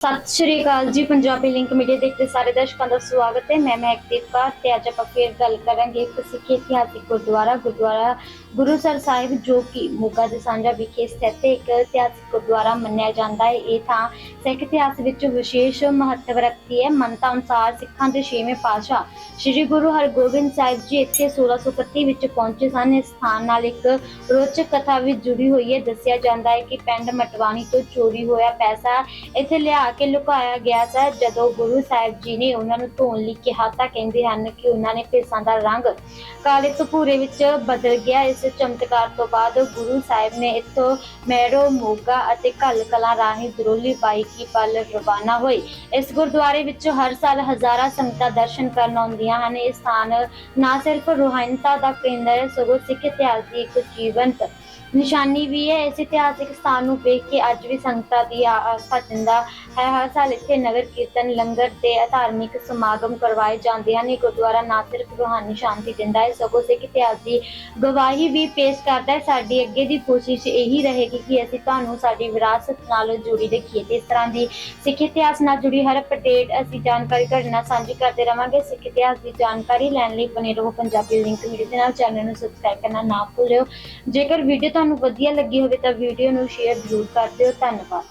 ਸਤਿ ਸ਼੍ਰੀ ਅਕਾਲ ਜੀ, Punjabi link media ਦੇਖਦੇ ਸਾਰੇ ਦਰਸ਼ਕਾਂ ਦਾ ਸਵਾਗਤ ਹੈ। ਮੈਂ ਮਹਿਕਦੀਪ ਕੌਰ ਤੇ ਅੱਜ ਆਪਾਂ ਫਿਰ ਗੱਲ ਕਰਾਂਗੇ ਇੱਕ ਸਿੱਖ ਇਤਿਹਾਸਿਕ ਗੁਰਦੁਆਰਾ ਗੁਰਦੁਆਰਾ ਗੁਰੂਸਰ ਸਾਹਿਬ ਜੋ ਕਿ ਮੋਗਾ ਦੇ ਸਾਂਝਾ ਵਿਖੇ ਸਥਿਤ ਇੱਕ ਇਤਿਹਾਸਿਕ ਗੁਰਦੁਆਰਾ ਮੰਨਿਆ ਜਾਂਦਾ ਹੈ। ਇਹ ਥਾਂ ਸਿੱਖ ਇਤਿਹਾਸ ਵਿੱਚ ਵਿਸ਼ੇਸ਼ ਮਹੱਤਵ ਰੱਖਦੀ ਹੈ। ਮੰਨਤਾ ਅਨੁਸਾਰ ਸਿੱਖਾਂ ਦੇ ਛੇਵੇਂ ਪਾਤਸ਼ਾਹ ਸ੍ਰੀ ਗੁਰੂ ਹਰਗੋਬਿੰਦ ਸਾਹਿਬ ਜੀ ਇੱਥੇ 1631 ਵਿੱਚ ਪਹੁੰਚੇ ਸਨ। ਇਸ ਸਥਾਨ ਨਾਲ ਇੱਕ ਰੋਚਕ ਕਥਾ ਵੀ ਜੁੜੀ ਹੋਈ ਹੈ। ਦੱਸਿਆ ਜਾਂਦਾ ਹੈ ਕਿ ਪਿੰਡ ਮਟਵਾਣੀ ਤੋਂ ਚੋਰੀ ਹੋਇਆ ਪੈਸਾ ਇੱਥੇ ਲਿਆ ਕੇ ਲੁਕਾਇਆ ਗਿਆ ਸੀ ਜਦੋਂ ਗੁਰੂ ਸਾਹਿਬ ਜੀ ਨੇ ਉਹਨਾਂ ਨੂੰ ਧੋਣ ਲਈ ਕਿਹਾ ਤਾਂ ਕਹਿੰਦੇ ਹਨ ਕਿ ਉਹਨਾਂ ਨੇ ਭੇਸਾਂ ਦਾ ਰੰਗ ਕਾਲੇ ਤੋਂ ਭੂਰੇ ਵਿੱਚ ਬਦਲ ਗਿਆ। ਇਸ ਚਮਤਕਾਰ ਤੋਂ ਬਾਅਦ ਗੁਰੂ ਸਾਹਿਬ ਨੇ ਇੱਥੋਂ ਮੈਰੋ, ਮੋਗਾ ਅਤੇ ਘੱਲ ਕਲਾਂ ਰਾਹੀਂ ਦਰੋਲੀ ਬਾਈ ਕੀ ਪਲ ਰਵਾਨਾ ਹੋਏ ਇਸ ਗੁਰਦੁਆਰੇ ਵਿੱਚ ਹਰ ਸਾਲ ਹਜ਼ਾਰਾਂ ਸੰਗਤਾਂ ਦਰਸ਼ਨ ਕਰਨ ਆਉਂਦੀਆਂ ਹਨ। ਇਹ ਸਥਾਨ ਨਾ ਸਿਰਫ ਰੂਹਾਨੀਤਾ ਦਾ ਕੇਂਦਰ ਹੈ, ਸਗੋਂ ਸਿੱਖ ਇਤਿਹਾਸ ਦੀ ਇੱਕ ਜੀਵੰਤ ਨਿਸ਼ਾਨੀ ਵੀ ਹੈ, ਇਸ ਇਤਿਹਾਸਿਕ ਸਥਾਨ ਨੂੰ ਵੇਖ ਕੇ ਅੱਜ ਵੀ ਸੰਗਤਾਂ ਦੀ ਆਸਥਾ ਜਿੰਦਾ ਹੈ। ਹਰ ਸਾਲ ਇੱਥੇ ਨਗਰ ਕੀਰਤਨ, ਲੰਗਰ ਤੇ ਧਾਰਮਿਕ ਸਮਾਗਮ ਕਰਵਾਏ ਜਾਂਦੇ ਹਨ। ਇਹ ਗੁਰਦੁਆਰਾ ਨਾ ਸਿਰਫ ਰੂਹਾਨੀ ਸ਼ਾਂਤੀ ਦਿੰਦਾ ਹੈ, ਸਗੋਂ ਸਿੱਖ ਇਤਿਹਾਸ ਦੀ ਗਵਾਹੀ ਵੀ ਪੇਸ਼ ਕਰਦਾ ਹੈ। ਸਾਡੀ ਅੱਗੇ ਦੀ ਕੋਸ਼ਿਸ਼ ਇਹੀ ਰਹੇਗੀ ਕਿ ਅਸੀਂ ਤੁਹਾਨੂੰ ਸਾਡੀ ਵਿਰਾਸਤ ਨਾਲ ਜੁੜੀ ਰੱਖੀਏ ਤੇ ਇਸ ਤਰ੍ਹਾਂ ਦੀ ਸਿੱਖ ਇਤਿਹਾਸ ਨਾਲ ਜੁੜੀ ਹਰ ਅਪਡੇਟ ਅਸੀਂ ਜਾਣਕਾਰੀ ਤੁਹਾਡੇ ਨਾਲ ਸਾਂਝੀ ਕਰਦੇ ਰਵਾਂਗੇ। ਸਿੱਖ ਇਤਿਹਾਸ ਦੀ ਜਾਣਕਾਰੀ ਲੈਣ ਲਈ ਬਨੇ ਰਹੋ ਪੰਜਾਬੀ ਲਿੰਕ ਮੀਡੀਆ ਦੇ ਨਾਲ। ਚੈਨਲ ਨੂੰ ਸਬਸਕ੍ਰਾਈਬ ਕਰਨਾ ਨਾ ਭੁੱਲਿਓ। ਜੇਕਰ ਵੀਡੀਓ ਤੁਹਾਨੂੰ ਵਧੀਆ ਲੱਗੀ ਹੋਵੇ ਤਾਂ ਵੀਡੀਓ ਨੂੰ ਸ਼ੇਅਰ ਜ਼ਰੂਰ ਕਰ ਦਿਓ ਧੰਨਵਾਦ।